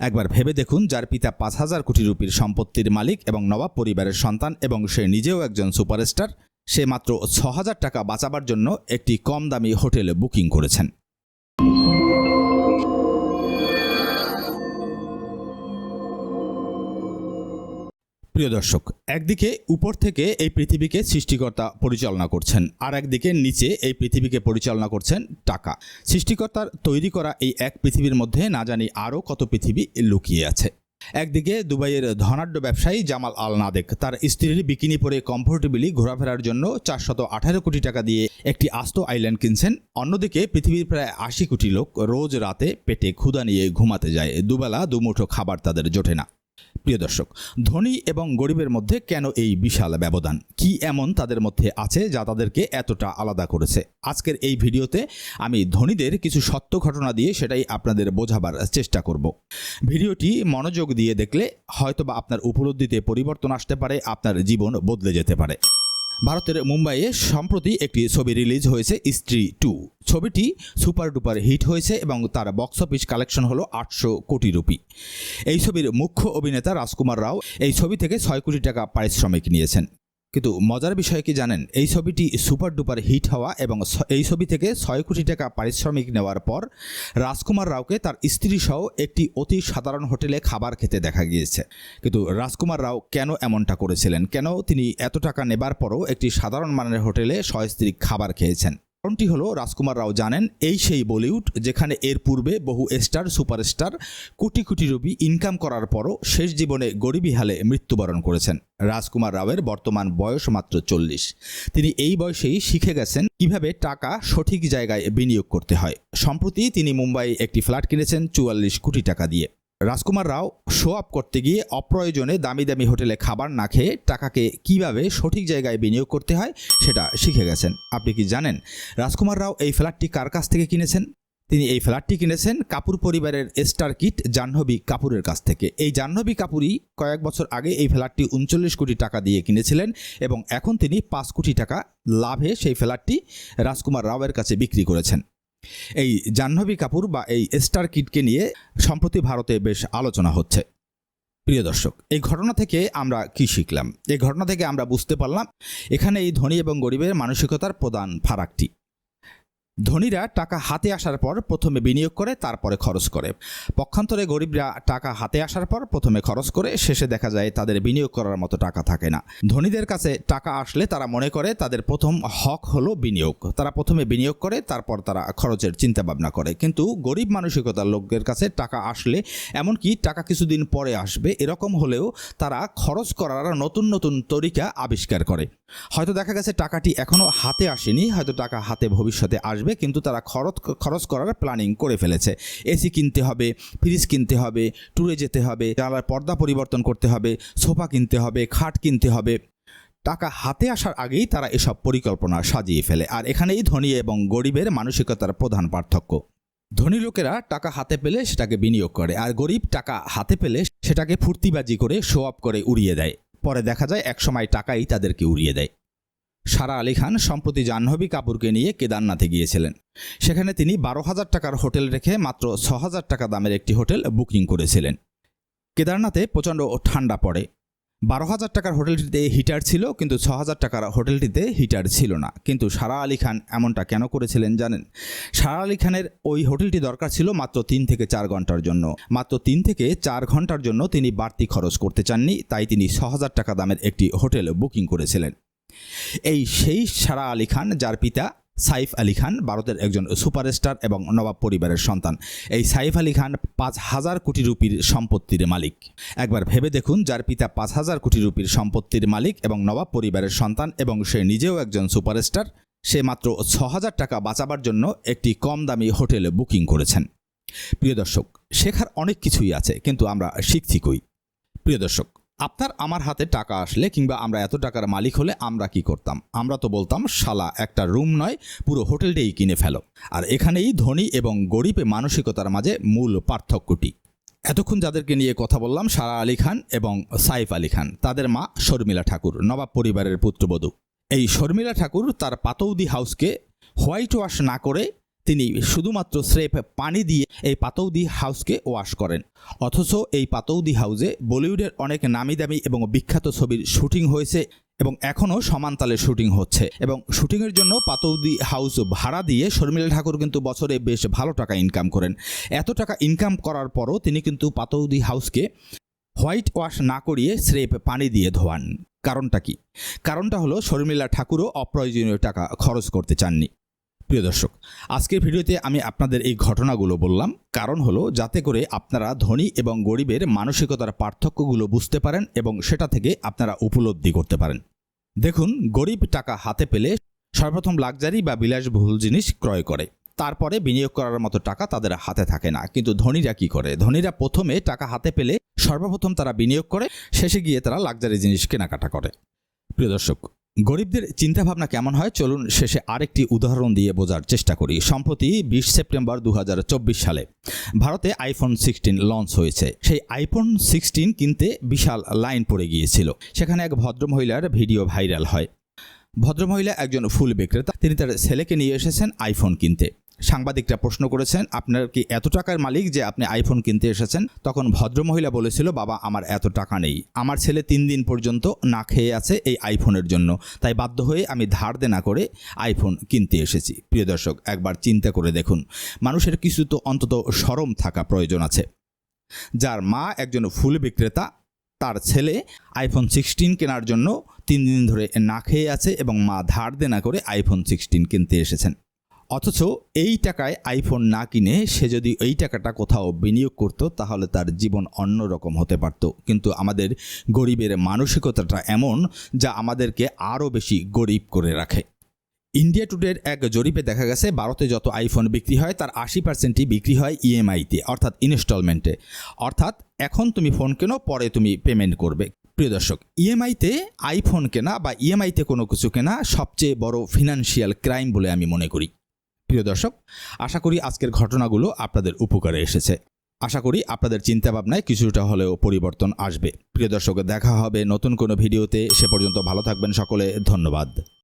একবার ভেবে দেখুন, যার পিতা পাঁচ হাজার কোটি রুপির সম্পত্তির মালিক এবং নবাব পরিবারের সন্তান এবং সে নিজেও একজন সুপারস্টার, সে মাত্র ছ হাজার টাকা বাঁচাবার জন্য একটি কম দামি হোটেলে বুকিং করেছেন। প্রিয় দর্শক, একদিকে উপর থেকে এই পৃথিবীকে সৃষ্টিকর্তা পরিচালনা করছেন, আর একদিকে নিচে এই পৃথিবীকে পরিচালনা করছেন টাকা। সৃষ্টিকর্তার তৈরি করা এই এক পৃথিবীর মধ্যে না জানি আরও কত পৃথিবী লুকিয়ে আছে। একদিকে দুবাইয়ের ধনাঢ্য ব্যবসায়ী জামাল আল নাদেক, তার স্ত্রীর বিকিনি পরে কমফোর্টেবলি ঘোরাফেরার জন্য চারশত আঠারো কোটি টাকা দিয়ে একটি আস্ত আইল্যান্ড কিনছেন, অন্যদিকে পৃথিবীর প্রায় আশি কোটি লোক রোজ রাতে পেটে ক্ষুদা নিয়ে ঘুমাতে যায়, দুবেলা দুমুঠো খাবার তাদের জোটে না। প্রিয় দর্শক, ধনী এবং গরিবের মধ্যে কেন এই বিশাল ব্যবধান? কি এমন তাদের মধ্যে আছে যা তাদেরকে এতটা আলাদা করেছে? আজকের এই ভিডিওতে আমি ধনীদের কিছু সত্য ঘটনা দিয়ে সেটাই আপনাদের বোঝাবার চেষ্টা করব। ভিডিওটি মনোযোগ দিয়ে দেখলে হয়তোবা আপনার উপলব্ধিতে পরিবর্তন আসতে পারে, আপনার জীবন বদলে যেতে পারে। ভারতের মুম্বাইয়ে সম্প্রতি একটি ছবি রিলিজ হয়েছে, স্ত্রী টু। ছবিটি সুপার ডুপার হিট হয়েছে এবং তার বক্স অফিস কালেকশন হলো আটশো কোটি রুপি। এই ছবির মুখ্য অভিনেতা রাজকুমার রাও এই ছবি থেকে ছয় কোটি টাকা পারিশ্রমিক নিয়েছেন। কিন্তু মজার বিষয় কি জানেন? এই ছবিটি সুপার ডুপার হিট হওয়া এবং এই ছবি থেকে ছয় কোটি টাকা পারিশ্রমিক নেওয়ার পর রাজকুমার রাওকে তার স্ত্রী সহ একটি অতি সাধারণ হোটেলে খাবার খেতে দেখা গিয়েছে। কিন্তু রাজকুমার রাও কেন এমনটা করেছিলেন? কেন তিনি এত টাকা নেবার পরও একটি সাধারণ মানের হোটেলে সস্ত্রী খাবার খেয়েছেন? কারণটি হলো রাজকুমার রাও জানেন, এই সেই বলিউড যেখানে এর পূর্বে বহু star, superstar, crore crore rupee income করার পরও শেষ জীবনে গরিবী হালে মৃত্যুবরণ করেছেন। রাজকুমার রাওয়ের বর্তমান বয়স মাত্র চল্লিশ। তিনি এই বয়সেই শিখে গেছেন কীভাবে টাকা সঠিক জায়গায় বিনিয়োগ করতে হয়। সম্প্রতি তিনি মুম্বাই একটি ফ্ল্যাট কিনেছেন চুয়াল্লিশ কোটি টাকা দিয়ে। রাজকুমার রাও শো আপ করতে গিয়ে অপ্রয়োজনে দামি দামি হোটেলে খাবার না খেয়ে টাকাকে কীভাবে সঠিক জায়গায় বিনিয়োগ করতে হয় সেটা শিখে গেছেন। আপনি কি জানেন রাজকুমার রাও এই ফ্ল্যাটটি কার কাছ থেকে কিনেছেন? তিনি এই ফ্ল্যাটটি কিনেছেন কাপুর পরিবারের স্টার কিট জাহ্নবী কাপুরের কাছ থেকে। এই জাহ্নবী কাপুরই কয়েক বছর আগে এই ফ্ল্যাটটি উনচল্লিশ কোটি টাকা দিয়ে কিনেছিলেন এবং এখন তিনি পাঁচ কোটি টাকা লাভে সেই ফ্ল্যাটটি রাজকুমার রাওয়ের কাছে বিক্রি করেছেন। এই জাহ্নবী কাপুর বা এই স্টার কিটকে নিয়ে সম্প্রতি ভারতে বেশ আলোচনা হচ্ছে। প্রিয় দর্শক, এই ঘটনা থেকে আমরা কি শিখলাম? এই ঘটনা থেকে আমরা বুঝতে পারলাম, এখানে এই ধনী এবং গরিবের মানসিকতার প্রধান ফারাকটি। ধনীরা টাকা হাতে আসার পর প্রথমে বিনিয়োগ করে, তারপরে খরচ করে। পক্ষান্তরে গরিবরা টাকা হাতে আসার পর প্রথমে খরচ করে, শেষে দেখা যায় তাদের বিনিয়োগ করার মতো টাকা থাকে না। ধনীদের কাছে টাকা আসলে তারা মনে করে তাদের প্রথম হক হলো বিনিয়োগ। তারা প্রথমে বিনিয়োগ করে, তারপর তারা খরচের চিন্তা ভাবনা করে। কিন্তু গরিব মানসিকতার লোকের কাছে টাকা আসলে এমনকি টাকা কিছুদিন পরে আসবে, এরকম হলেও তারা খরচ করার নতুন নতুন তরিকা আবিষ্কার করে। হয়তো দেখা গেছে টাকাটি এখনও হাতে আসেনি, হয়তো টাকা হাতে ভবিষ্যতে আসবে কিন্তু তারা খরচ খরচ করার প্ল্যানিং করে ফেলেছে। এসি কিনতে হবে ফ্রিজ কিনতে হবে ট্যুরে যেতে হবে, জানালার পর্দা পরিবর্তন করতে হবে, সোফা কিনতে হবে, খাট কিনতে হবে। টাকা হাতে আসার আগেই তারা এসব পরিকল্পনা সাজিয়ে ফেলে। আর এখানেই ধনী এবং গরিবের মানসিকতার প্রধান পার্থক্য। ধনী লোকেরা টাকা হাতে পেলে সেটাকে বিনিয়োগ করে, আর গরিব টাকা হাতে পেলে সেটাকে ফুর্তিবাজি করে শো করে উড়িয়ে দেয়। পরে দেখা যায়, একসময় টাকাই তাদেরকে উড়িয়ে দেয়। সারা আলী খান সম্প্রতি জাহ্নবী কাপুরকে নিয়ে কেদারনাথে গিয়েছিলেন। সেখানে তিনি বারো হাজার টাকার হোটেল রেখে মাত্র ছ হাজার টাকা দামের একটি হোটেল বুকিং করেছিলেন। কেদারনাথে প্রচণ্ড ঠান্ডা পড়ে। বারো হাজার টাকার হোটেলটিতে হিটার ছিল, কিন্তু ছ হাজার টাকার হোটেলটিতে হিটার ছিল না। কিন্তু সারা আলী খান এমনটা কেন করেছিলেন জানেন? সারা আলী খানের ওই হোটেলটি দরকার ছিল মাত্র তিন থেকে চার ঘণ্টার জন্য। মাত্র তিন থেকে চার ঘণ্টার জন্য তিনি বাড়তি খরচ করতে চাননি, তাই তিনি ছ হাজার টাকা দামের একটি হোটেল বুকিং করেছিলেন। এই সেই সারা আলী খান, যার পিতা সাইফ আলী খান, ভারতের একজন সুপারস্টার এবং নবাব পরিবারের সন্তান। এই সাইফ আলী খান পাঁচ হাজার কোটি রুপির সম্পত্তির মালিক। একবার ভেবে দেখুন, যার পিতা পাঁচ হাজার কোটি রুপির সম্পত্তির মালিক এবং নবাব পরিবারের সন্তান এবং সে নিজেও একজন সুপারস্টার, সে মাত্র ছ হাজার টাকা বাঁচাবার জন্য একটি কম দামি হোটেলে বুকিং করেছেন। প্রিয় দর্শক, শেখার অনেক কিছুই আছে, কিন্তু আমরা শিখছি কই? প্রিয় দর্শক আপনার আমার হাতে টাকা আসলে কিংবা আমরা এত টাকার মালিক হলে আমরা কি করতাম? আমরা তো বলতাম, শালা, একটা রুম নয়, পুরো হোটেলটাই কিনে ফেলো। আর এখানেই ধনী এবং গরিব মানসিকতার মাঝে মূল পার্থক্যটি। এতক্ষণ যাদেরকে নিয়ে কথা বললাম, সারা আলী খান এবং সাইফ আলী খান। তাদের মা শর্মিলা ঠাকুর, নবাব পরিবারের পুত্রবধূ। এই শর্মিলা ঠাকুর তার পাতৌদি হাউসকে হোয়াইট ওয়াশ না করে তিনি শুধুমাত্র স্রেফ পানি দিয়ে এই পাতৌদি হাউসকে ওয়াশ করেন। অথচ এই পাতৌদি হাউসে বলিউডের অনেক নামি দামি এবং বিখ্যাত ছবির শুটিং হয়েছে এবং এখনও সমানতালে শুটিং হচ্ছে। এবং শুটিংয়ের জন্য পাতৌদি হাউস ভাড়া দিয়ে শর্মিলা ঠাকুর কিন্তু বছরে বেশ ভালো টাকা ইনকাম করেন। এত টাকা ইনকাম করার পরও তিনি কিন্তু পাতৌদি হাউসকে হোয়াইট ওয়াশ না করিয়ে স্রেপ পানি দিয়ে ধোয়ান। কারণটা কি? কারণটা হলো শর্মিলা ঠাকুরও অপ্রয়োজনীয় টাকা খরচ করতে চাননি। প্রিয় দর্শক, আজকের ভিডিওতে আমি আপনাদের এই ঘটনাগুলো বললাম। কারণ হলো, যাতে করে আপনারা ধনী এবং গরিবের মানসিকতার পার্থক্যগুলো বুঝতে পারেন এবং সেটা থেকে আপনারা উপলব্ধি করতে পারেন। দেখুন, গরিব টাকা হাতে পেলে সর্বপ্রথম লাক্সারি বা বিলাসবহুল জিনিস ক্রয় করে। তারপরে বিনিয়োগ করার মতো টাকা তাদের হাতে থাকে না। কিন্তু ধনীরা কি করে? ধনীরা প্রথমে টাকা হাতে পেলে সর্বপ্রথম তারা বিনিয়োগ করে, শেষে গিয়ে তারা লাক্সারি জিনিস কেনাকাটা করে। প্রিয় দর্শক গরিবদের চিন্তাভাবনা কেমন হয়? চলুন শেষে আরেকটি উদাহরণ দিয়ে বোঝার চেষ্টা করি। সম্প্রতি বিশ সেপ্টেম্বর দু হাজার চব্বিশ সালে ভারতে আইফোন সিক্সটিন লঞ্চ হয়েছে। সেই আইফোন সিক্সটিন কিনতে বিশাল লাইন পড়ে গিয়েছিল। সেখানে এক ভদ্রমহিলার ভিডিও ভাইরাল হয়। ভদ্রমহিলা একজন ফুল বিক্রেতা। তিনি তার ছেলেকে নিয়ে এসেছেন আইফোন কিনতে। সাংবাদিকরা প্রশ্ন করেছেন, আপনার কি এত টাকার মালিক যে আপনি আইফোন কিনতে এসেছেন? তখন ভদ্রমহিলা বলেছিল, বাবা, আমার এত টাকা নেই। আমার ছেলে তিন দিন পর্যন্ত না খেয়ে আছে এই আইফোনের জন্য। তাই বাধ্য হয়ে আমি ধার দেনা করে আইফোন কিনতে এসেছি। প্রিয় দর্শক, একবার চিন্তা করে দেখুন, মানুষের কিছু তো অন্তত সরম থাকা প্রয়োজন আছে। যার মা একজন ফুল বিক্রেতা, তার ছেলে আইফোন সিক্সটিন কেনার জন্য তিন দিন ধরে না খেয়ে আছে এবং মা ধার দেনা করে আইফোন সিক্সটিন কিনতে এসেছেন। অথচ এই টাকায় আইফোন না কিনে সে যদি এই টাকাটা কোথাও বিনিয়োগ করত, তাহলে তার জীবন অন্যরকম হতে পারত। কিন্তু আমাদের গরিবের মানসিকতাটা এমন যা আমাদেরকে আরও বেশি গরিব করে রাখে। ইন্ডিয়া টুডের এক জরিপে দেখা গেছে, ভারতে যত আইফোন বিক্রি হয়, তার আশি পার্সেন্টই বিক্রি হয় ইএমআইতে অর্থাৎ ইনস্টলমেন্টে অর্থাৎ এখন তুমি ফোন কেনো, পরে তুমি পেমেন্ট করবে। প্রিয় দর্শক ইএমআইতে আইফোন কেনা বা ইএমআইতে কোনো কিছু কেনা সবচেয়ে বড় ফিনান্সিয়াল ক্রাইম বলে আমি মনে করি। প্রিয় দর্শক, আশা করি আজকের ঘটনাগুলো আপনাদের উপকারে এসেছে। আশা করি আপনাদের চিন্তাভাবনায় কিছুটা হলেও পরিবর্তন আসবে। প্রিয় দর্শক, দেখা হবে নতুন কোনো ভিডিওতে। সে পর্যন্ত ভালো থাকবেন সকলে। ধন্যবাদ।